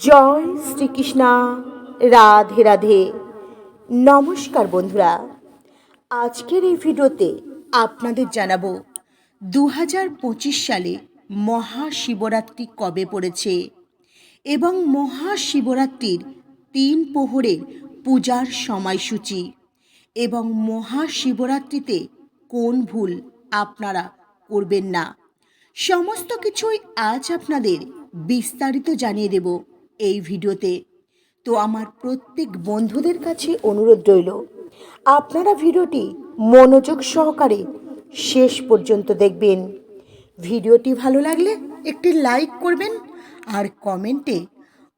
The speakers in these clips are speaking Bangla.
জয় শ্রীকৃষ্ণা, রাধে রাধে। নমস্কার বন্ধুরা, আজকের এই ভিডিওতে আপনাদের জানাব দু হাজার পঁচিশ সালে মহাশিবরাত্রি কবে পড়েছে? এবং মহাশিবরাত্রির তিন প্রহরের পূজার সময়সূচি এবং মহাশিবরাত্রিতে কোন ভুল আপনারা করবেন না, সমস্ত কিছুই আজ আপনাদের বিস্তারিত জানিয়ে দেব। এই ভিডিওতে। তো আমার প্রত্যেক বন্ধুদের কাছে অনুরোধ রইল, আপনারা ভিডিওটি মনোযোগ সহকারে শেষ পর্যন্ত দেখবেন। ভিডিওটি ভালো লাগলে একটি লাইক করবেন আর কমেন্টে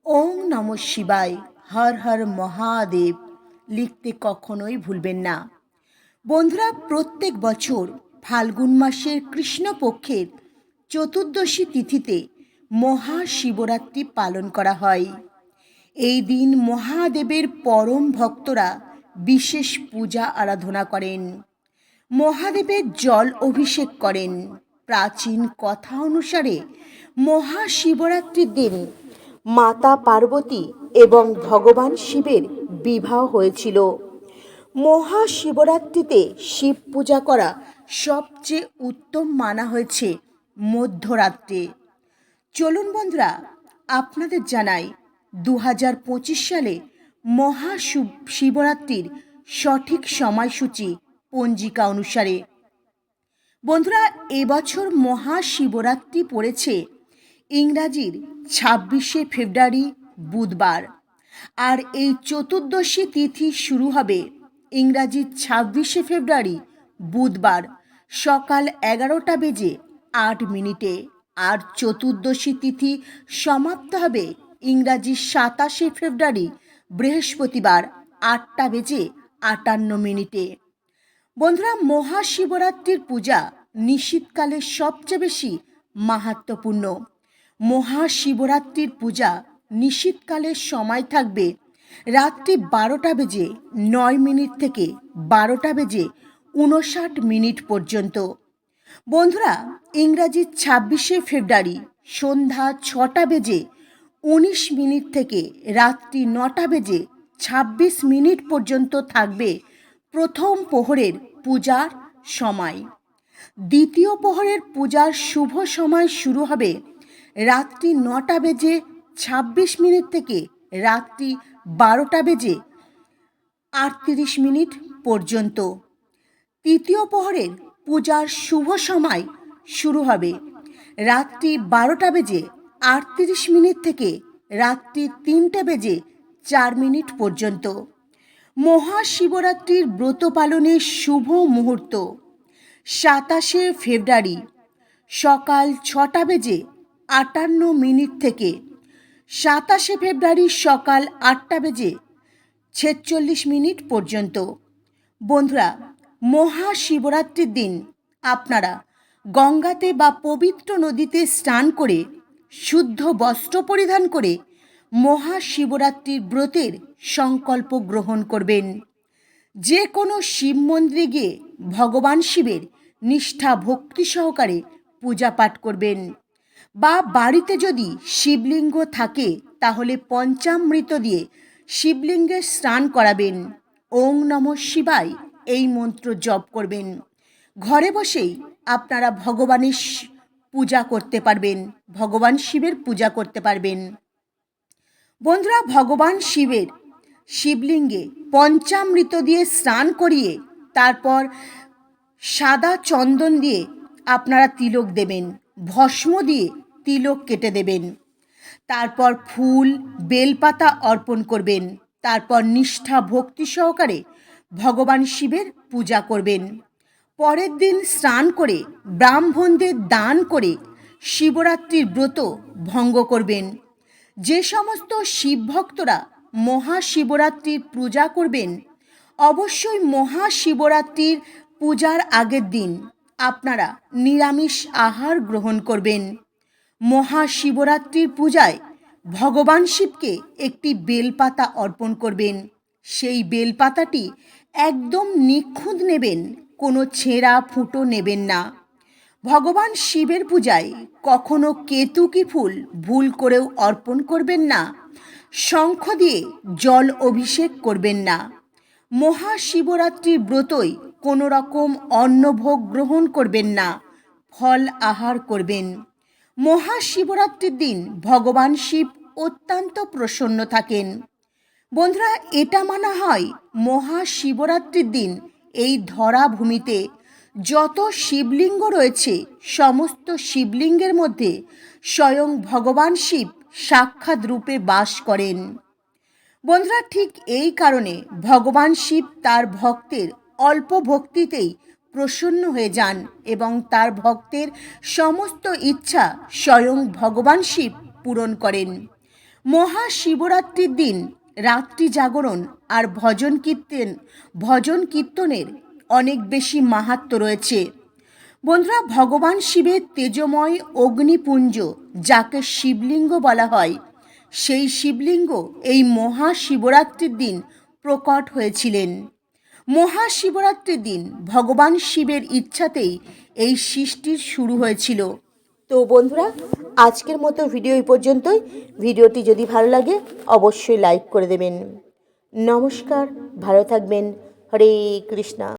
ওং নম শিবায়, হর হর মহাদেব লিখতে কখনোই ভুলবেন না। বন্ধুরা, প্রত্যেক বছর ফাল্গুন মাসের কৃষ্ণপক্ষের চতুর্দশী তিথিতে মহাশিবরাত্রি পালন করা হয়। এই দিন মহাদেবের পরম ভক্তরা বিশেষ পূজা আরাধনা করেন। মহাদেবের জল অভিষেক করেন। প্রাচীন কথা অনুসারে মহাশিবরাত্রির দিন মাতা পার্বতী এবং ভগবান শিবের বিবাহ হয়েছিল। মহাশিবরাত্রিতে শিব পূজা করা সবচেয়ে উত্তম মানা হয়েছে মধ্যরাত্রে। চলুন বন্ধুরা, আপনাদের জানাই দু হাজার পঁচিশ সালে মহা শিবরাত্রির সঠিক সময়সূচি পঞ্জিকা অনুসারে। বন্ধুরা, এবছর মহাশিবরাত্রি পড়েছে ইংরাজির ছাব্বিশে ফেব্রুয়ারি বুধবার, আর এই চতুর্দশী তিথি শুরু হবে ইংরাজির ছাব্বিশে ফেব্রুয়ারি বুধবার সকাল এগারোটা বেজে আট মিনিটে। আর চতুর্দশী তিথি সমাপ্ত হবে ইংরাজি সাতাশে ফেব্রুয়ারি, বৃহস্পতিবার আটটা বেজে আটান্ন মিনিটে। বন্ধুরা, মহাশিবরাত্রির পূজা নিশীতকালে সবচেয়ে বেশি মাহাত্মপূর্ণ মহাশিবরাত্রির পূজা নিশীতকালের সময় থাকবে রাত্রি বারোটা বেজে নয় মিনিট থেকে বারোটা বেজে উনষাট মিনিট পর্যন্ত। বন্ধুরা ইংরাজির ছাব্বিশে ফেব্রুয়ারি সন্ধ্যা ছটা বেজে উনিশ মিনিট থেকে রাত্রি নটা বেজে ছাব্বিশ মিনিট পর্যন্ত থাকবে প্রথম প্রহরের পূজার সময়। দ্বিতীয় প্রহরের পূজার শুভ সময় শুরু হবে রাত্রি নটা বেজে ছাব্বিশ মিনিট থেকে রাত্রি বারোটা বেজে আটত্রিশ মিনিট পর্যন্ত। তৃতীয় প্রহরের পূজার শুভ সময় শুরু হবে। রাত্রি বারোটা বেজে আটত্রিশ মিনিট থেকে রাত্রি তিনটে বেজে চার মিনিট পর্যন্ত। মহাশিবরাত্রির ব্রত পালনের শুভ মুহূর্ত। সাতাশে ফেব্রুয়ারি সকাল ছটা বেজে আটান্ন মিনিট থেকে সাতাশে ফেব্রুয়ারি সকাল আটটা বেজে ছেচল্লিশ মিনিট পর্যন্ত। বন্ধুরা মহাশিবরাত্রির দিন। আপনারা গঙ্গাতে বা পবিত্র নদীতে স্নান করে, শুদ্ধ বস্ত্র পরিধান করে মহাশিবরাত্রির ব্রতের সংকল্প গ্রহণ করবেন। যে কোনো শিব মন্দিরে গিয়ে ভগবান শিবের নিষ্ঠা ভক্তি সহকারে পূজা পাঠ করবেন। বা বাড়িতে যদি শিবলিঙ্গ থাকে, তাহলে পঞ্চামৃত দিয়ে শিবলিঙ্গের স্নান করাবেন। ওং নম শিবায় এই মন্ত্র জপ করবেন। ঘরে বসেই আপনারা ভগবানের পূজা করতে পারবেন, ভগবান শিবের পূজা করতে পারবেন। বন্ধুরা, ভগবান শিবের শিবলিঙ্গে পঞ্চামৃত দিয়ে স্নান করিয়ে তারপর সাদা চন্দন দিয়ে আপনারা তিলক দেবেন, ভস্ম দিয়ে তিলক কেটে দেবেন। তারপর ফুল, বেলপাতা অর্পণ করবেন। তারপর নিষ্ঠা, ভক্তি সহকারে ভগবান শিবের পূজা করবেন। পরের দিন স্নান করে ব্রাহ্মণদের দান করে শিবরাত্রির ব্রত ভঙ্গ করবেন। যে সমস্ত শিব ভক্তরা মহাশিবরাত্রির পূজা করবেন, অবশ্যই মহাশিবরাত্রির পূজার আগের দিন আপনারা নিরামিষ আহার গ্রহণ করবেন। মহাশিবরাত্রির পূজায় ভগবান শিবকে একটি বেলপাতা অর্পণ করবেন। সেই বেলপাতাটি একদম নিখুঁত নেবেন, কোনো ছেঁড়া ফুটো নেবেন না। ভগবান শিবের পূজায় কখনো কেতুকি ফুল ভুল করেও অর্পণ করবেন না, শঙ্খ দিয়ে জল অভিষেক করবেন না। মহাশিবরাত্রির ব্রতই কোনো রকম অন্নভোগ গ্রহণ করবেন না, ফল আহার করবেন। মহাশিবরাত্রির দিন ভগবান শিব অত্যন্ত প্রসন্ন থাকেন। বন্ধুরা, এটা মানা হয় মহাশিবরাত্রির দিন, এই ধরা ভূমিতে যত শিবলিঙ্গ রয়েছে, সমস্ত শিবলিঙ্গের মধ্যে স্বয়ং ভগবান শিব সাক্ষাৎ রূপে বাস করেন। বন্ধুরা, ঠিক এই কারণে ভগবান শিব তার ভক্তের অল্প ভক্তিতেই প্রসন্ন হয়ে যান এবং তার ভক্তের সমস্ত ইচ্ছা স্বয়ং ভগবান শিব পূরণ করেন। মহাশিবরাত্রির দিন রাত্রি জাগরণ আর ভজন কীর্তন, ভজন কীর্তনের অনেক বেশি মাহাত্ম রয়েছে। বন্ধুরা, ভগবান শিবের তেজময় অগ্নিপুঞ্জ, যাকে শিবলিঙ্গ বলা হয়, সেই শিবলিঙ্গ এই মহাশিবরাত্রির দিন প্রকট হয়েছিলেন। মহাশিবরাত্রির দিন ভগবান শিবের ইচ্ছাতেই এই সৃষ্টির শুরু হয়েছিল। তো বন্ধুরা, আজকের মতো ভিডিও এই পর্যন্তই। ভিডিওটি যদি ভালো লাগে, অবশ্যই লাইক করে দেবেন। নমস্কার, ভালো থাকবেন। হরে কৃষ্ণা।